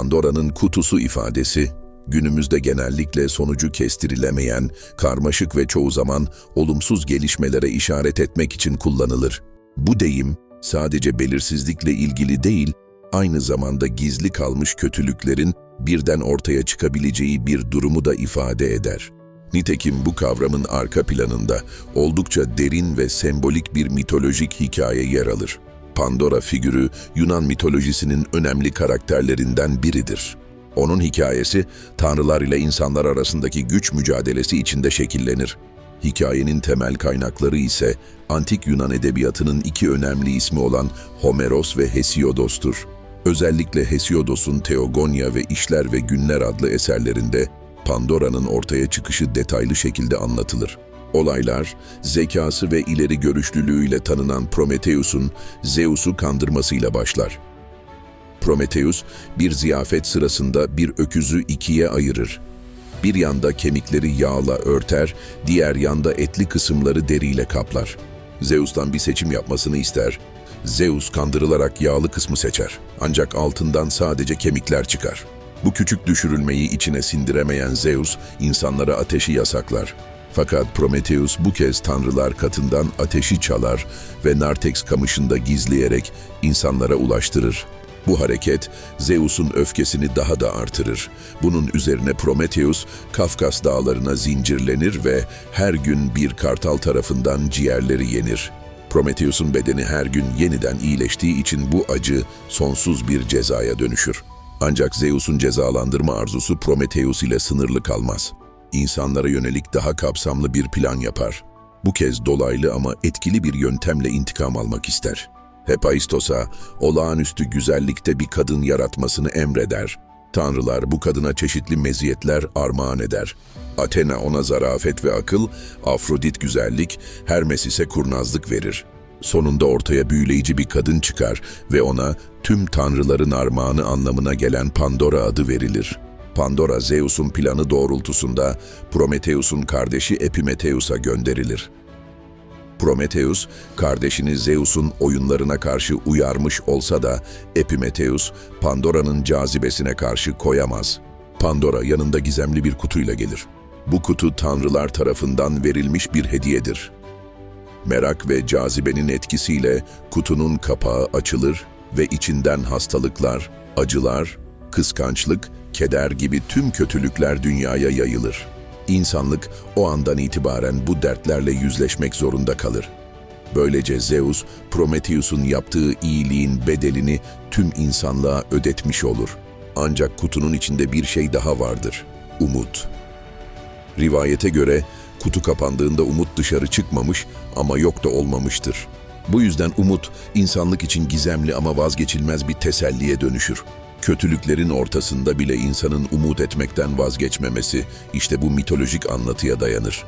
Pandora'nın kutusu ifadesi, günümüzde genellikle sonucu kestirilemeyen, karmaşık ve çoğu zaman olumsuz gelişmelere işaret etmek için kullanılır. Bu deyim, sadece belirsizlikle ilgili değil, aynı zamanda gizli kalmış kötülüklerin birden ortaya çıkabileceği bir durumu da ifade eder. Nitekim bu kavramın arka planında oldukça derin ve sembolik bir mitolojik hikaye yer alır. Pandora figürü Yunan mitolojisinin önemli karakterlerinden biridir. Onun hikayesi tanrılar ile insanlar arasındaki güç mücadelesi içinde şekillenir. Hikayenin temel kaynakları ise antik Yunan edebiyatının iki önemli ismi olan Homeros ve Hesiodos'tur. Özellikle Hesiodos'un Teogonya ve İşler ve Günler adlı eserlerinde Pandora'nın ortaya çıkışı detaylı şekilde anlatılır. Olaylar, zekası ve ileri görüşlülüğüyle tanınan Prometheus'un Zeus'u kandırmasıyla başlar. Prometheus, bir ziyafet sırasında bir öküzü ikiye ayırır. Bir yanda kemikleri yağla örter, diğer yanda etli kısımları deriyle kaplar. Zeus'tan bir seçim yapmasını ister. Zeus kandırılarak yağlı kısmı seçer. Ancak altından sadece kemikler çıkar. Bu küçük düşürülmeyi içine sindiremeyen Zeus, insanlara ateşi yasaklar. Fakat Prometheus bu kez tanrılar katından ateşi çalar ve Nartex kamışında gizleyerek insanlara ulaştırır. Bu hareket Zeus'un öfkesini daha da artırır. Bunun üzerine Prometheus, Kafkas dağlarına zincirlenir ve her gün bir kartal tarafından ciğerleri yenir. Prometheus'un bedeni her gün yeniden iyileştiği için bu acı sonsuz bir cezaya dönüşür. Ancak Zeus'un cezalandırma arzusu Prometheus ile sınırlı kalmaz. İnsanlara yönelik daha kapsamlı bir plan yapar. Bu kez dolaylı ama etkili bir yöntemle intikam almak ister. Hephaistos'a olağanüstü güzellikte bir kadın yaratmasını emreder. Tanrılar bu kadına çeşitli meziyetler armağan eder. Athena ona zarafet ve akıl, Afrodit güzellik, Hermes ise kurnazlık verir. Sonunda ortaya büyüleyici bir kadın çıkar ve ona tüm tanrıların armağanı anlamına gelen Pandora adı verilir. Pandora, Zeus'un planı doğrultusunda Prometheus'un kardeşi Epimetheus'a gönderilir. Prometheus, kardeşini Zeus'un oyunlarına karşı uyarmış olsa da Epimetheus, Pandora'nın cazibesine karşı koyamaz. Pandora yanında gizemli bir kutuyla gelir. Bu kutu tanrılar tarafından verilmiş bir hediyedir. Merak ve cazibenin etkisiyle kutunun kapağı açılır ve içinden hastalıklar, acılar, kıskançlık, keder gibi tüm kötülükler dünyaya yayılır. İnsanlık o andan itibaren bu dertlerle yüzleşmek zorunda kalır. Böylece Zeus, Prometheus'un yaptığı iyiliğin bedelini tüm insanlığa ödetmiş olur. Ancak kutunun içinde bir şey daha vardır. Umut. Rivayete göre kutu kapandığında umut dışarı çıkmamış ama yok da olmamıştır. Bu yüzden umut insanlık için gizemli ama vazgeçilmez bir teselliye dönüşür. Kötülüklerin ortasında bile insanın umut etmekten vazgeçmemesi işte bu mitolojik anlatıya dayanır.